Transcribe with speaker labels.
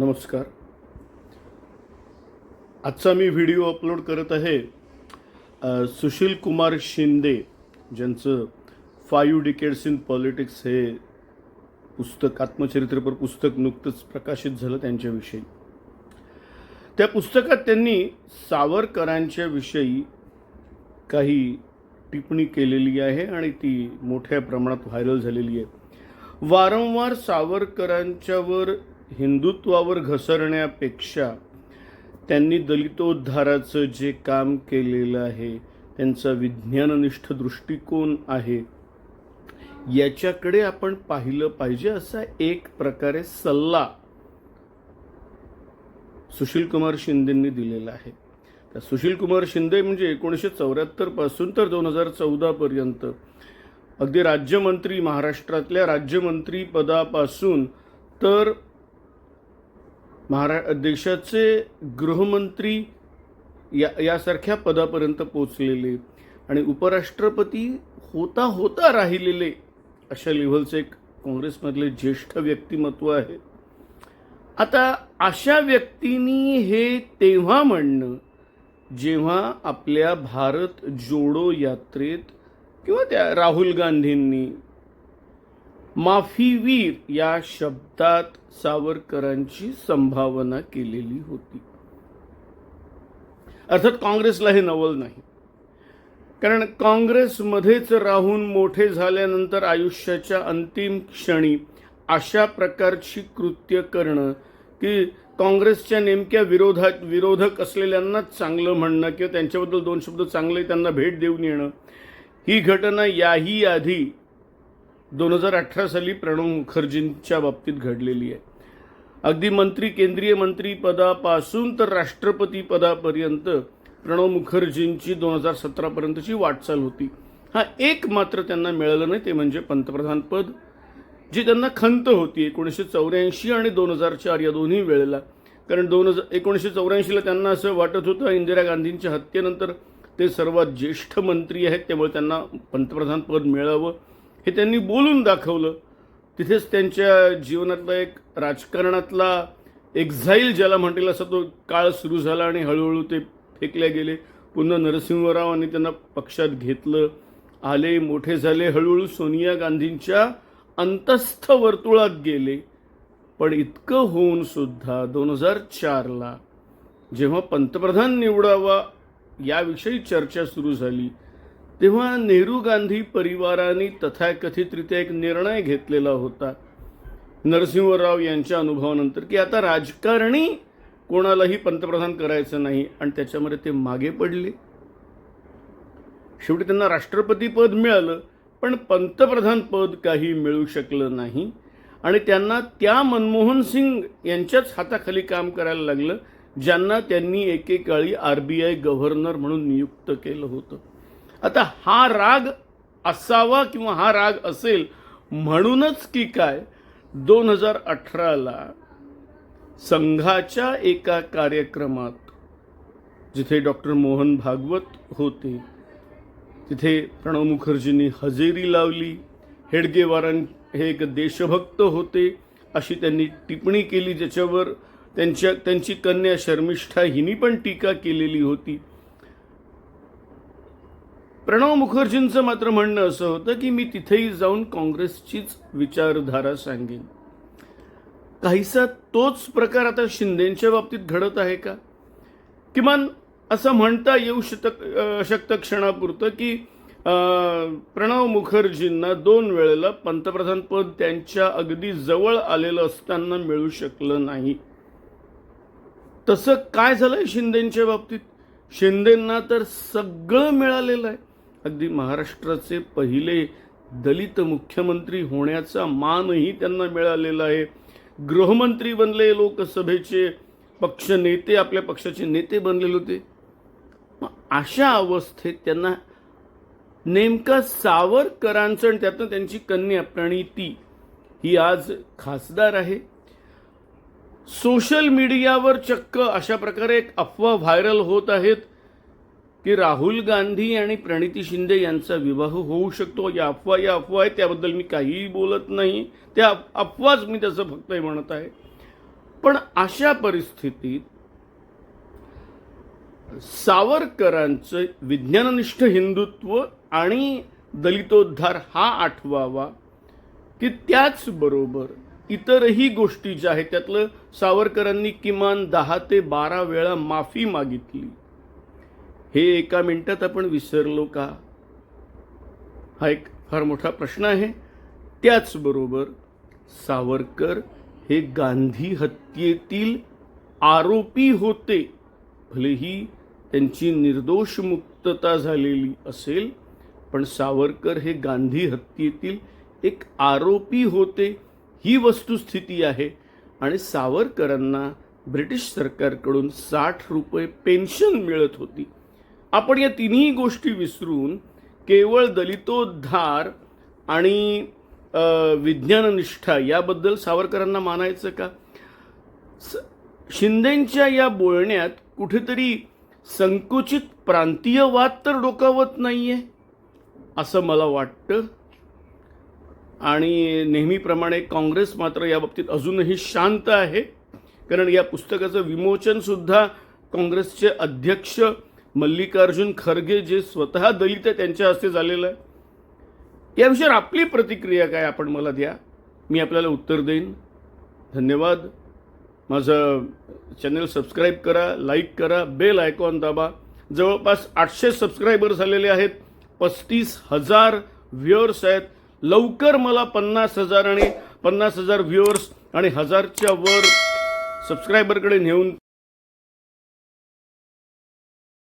Speaker 1: नमस्कार. आजचा मी video upload करत आहे सुशील कुमार शिंदे ज्यांचं फाईव्ह डिकेड्स इन पॉलिटिक्स हे पुस्तक आत्मचरित्रपर पुस्तक नुकतंच प्रकाशित झालं त्यांच्याविषयी. त्या पुस्तकात त्यांनी सावरकरांच्या विषयी काही टिप्पणी केलेली आहे आणि ती मोठ्या प्रमाणात व्हायरल झालेली आहे. वारंवार सावरकरांच्यावर हिंदुत्वावर घसरण्यापेक्षा त्यांनी दलितोद्धाराचं जे काम केलेलं आहे त्यांचा विज्ञाननिष्ठ दृष्टिकोन आहे याच्याकडे आपण पाहिलं पाहिजे असा एक प्रकारे सल्ला सुशील कुमार शिंदेंनी दिलेला आहे. तर सुशील कुमार शिंदे म्हणजे एकोणीसशे चौऱ्याहत्तरपासून तर दोन हजार चौदापर्यंत अगदी राज्यमंत्री महाराष्ट्रातल्या राज्यमंत्री पदापासून तर महारा देशाचे गृहमंत्री या यासारख्या पदापर्यंत पोचलेले आणि उपराष्ट्रपती होता होता राहिलेले अशा लेव्हलचे एक काँग्रेसमधले ज्येष्ठ व्यक्तिमत्व आहे. आता अशा व्यक्तींनी हे तेव्हा म्हणणं जेव्हा आपल्या भारत जोडो यात्रेत किंवा त्या राहुल गांधींनी माफीवीर या शब्दात सावरकरांची संभावना केलेली होती. अर्थात काँग्रेसला हे नवल नाही. कारण काँग्रेसमध्येच राहून मोठे झाल्यानंतर आयुष्याच्या अंतिम क्षणी अशा प्रकारची कृत्य करणं की काँग्रेसच्या नेमक्या विरोधात विरोधक असलेल्यांनाच चांगलं म्हणणं किंवा त्यांच्याबद्दल दोन शब्द चांगले त्यांना भेट देऊन येणं ही घटना याही आधी दोन हजार अठरा साली प्रणव मुखर्जींच्या बाबतीत घडलेली आहे. अगदी मंत्री केंद्रीय मंत्री पदापासून तर राष्ट्रपती पदापर्यंत प्रणव मुखर्जींची दोन हजार सतरापर्यंतची वाटचाल होती. हा एक मात्र त्यांना मिळालं नाही ते म्हणजे पंतप्रधान पद जी त्यांना खंत होती एकोणीसशे चौऱ्याऐंशी आणि दोन हजार चार या दोन्ही वेळेला. कारण दोन हजार एकोणीसशे चौऱ्याऐंशीला त्यांना असं वाटत होतं इंदिरा गांधींच्या हत्येनंतर ते सर्वात ज्येष्ठ मंत्री आहेत त्यामुळे त्यांना पंतप्रधान पद मिळावं. हे त्यांनी बोलून दाखवलं. तिथेच त्यांच्या जीवनातला एक राजकारणातला एक्झाईल ज्याला म्हणतील असा तो काळ सुरू झाला आणि हळूहळू ते फेकले गेले. पुन्हा नरसिंहरावांनी त्यांना पक्षात घेतलं. आले मोठे झाले हळूहळू सोनिया गांधींच्या अंतस्थ वर्तुळात गेले. पण इतकं होऊन सुद्धा दोन हजार चारला जेव्हा पंतप्रधान निवडावा याविषयी चर्चा सुरू झाली तेव्हा नेहरू गांधी परिवाराने तथाकथितरित्या एक निर्णय घेतलेला होता. नरसिंहराव यांच्या अनुभवानंतर की आता राजकारणी कोणालाही पंतप्रधान करायचं नाही आणि त्याच्यामध्ये ते मागे पडले. शेवटी त्यांना राष्ट्रपती पद मिळालं पण पंतप्रधान पद काही मिळू शकलं नाही. आणि त्यांना त्या मनमोहन सिंग यांच्याच हाताखाली काम करायला लागलं ज्यांना त्यांनी एकेकाळी आर बी आय गव्हर्नर म्हणून नियुक्त केलं होतं. आता हा राग असावा किंवा हा राग असेल म्हणूनच की काय? दोन हजार अठराला संघाच्या एका कार्यक्रमात जिथे डॉक्टर मोहन भागवत होते तिथे प्रणव मुखर्जींनी हजेरी लावली हेडगेवारां हे एक देशभक्त होते अशी त्यांनी टिप्पणी केली ज्याच्यावर त्यांच्या त्यांची कन्या शर्मिष्ठा हिनी पण टीका केलेली होती. प्रणव मुखर्जींचं मात्र म्हणणं असं होतं की मी तिथेही जाऊन काँग्रेसचीच विचारधारा सांगेन. काहीसा तोच प्रकार आता शिंदेच्या बाबतीत घडत आहे का? किमान असं म्हणता येऊ शकत शकतं क्षणापुरतं की प्रणव मुखर्जींना दोन वेळेला पंतप्रधान पद त्यांच्या अगदी जवळ आलेलं असताना मिळू शकलं नाही. तसं काय झालंय शिंदेच्या बाबतीत? शिंदेंना तर सगळं मिळालेलं आहे. अगदी महाराष्ट्राचे पहिले दलित मुख्यमंत्री होण्याचा मानही त्यांना मिळालेला आहे. गृहमंत्री बनले लोकसभेचे पक्ष नेते आपल्या पक्षाचे नेते बनलेले होते. अशा अवस्थेत त्यांना नेमका सावरकरांचं आणि त्यातनं त्यांची कन्या प्रणिती ही आज खासदार आहे. सोशल मीडियावर चक्क अशा प्रकारे एक अफवा व्हायरल होत आहेत. की राहुल गांधी आणि प्रणिती शिंदे यांचा विवाह होऊ शकतो. या अफवा या अफवा आहे त्याबद्दल मी काहीही बोलत नाही. त्या अफवाच मी त्याचं फक्त म्हणत आहे. पण अशा परिस्थितीत सावरकरांचं विज्ञाननिष्ठ हिंदुत्व आणि दलितोद्धार हा आठवावा की त्याचबरोबर इतरही गोष्टी ज्या आहेत त्यातलं सावरकरांनी किमान दहा ते बारा वेळा माफी मागितली. हे एका मिनिटात आपण विसरलो का? हा एक फार मोठा प्रश्न आहे. त्याचबरोबर सावरकर हे गांधी हत्येतील आरोपी होते. भलेही त्यांची निर्दोष मुक्तता झालेली असेल पण सावरकर हे गांधी हत्येतील एक आरोपी होते. ही वस्तुस्थिती आहे. आणि सावरकरांना ब्रिटिश सरकारकडून साठ रुपये पेन्शन मिळत होती. आपण या तिन्ही गोष्टी विसरून केवळ दलितोद्धार आणि विज्ञाननिष्ठा याबद्दल सावरकरांना मानायचं का? स- शिंदेंच्या या बोलण्यात कुठेतरी संकुचित प्रांतीयवाद तर डोकावत नाही आहे असं मला वाटतं. आणि नेहमीप्रमाणे काँग्रेस मात्र या बाबतीत अजूनही शांत आहे. कारण या पुस्तकाचं विमोचनसुद्धा काँग्रेसचे अध्यक्ष मल्लिकार्जुन खरगे जे स्वतः दलित आहे त्यांच्या हस्ते झालेलं आहे. या आपली प्रतिक्रिया काय आपण मला द्या. मी आपल्याला उत्तर देईन. धन्यवाद. माझं चॅनल सबस्क्राईब करा लाईक करा बेल आयकॉन दाबा. जवळपास आठशे सबस्क्रायबर झालेले आहेत. पस्तीस हजार व्ह्युअर्स आहेत. लवकर मला पन्नास हजार आणि पन्नास हजार व्ह्युअर्स आणि हजारच्या वर सबस्क्रायबरकडे नेऊन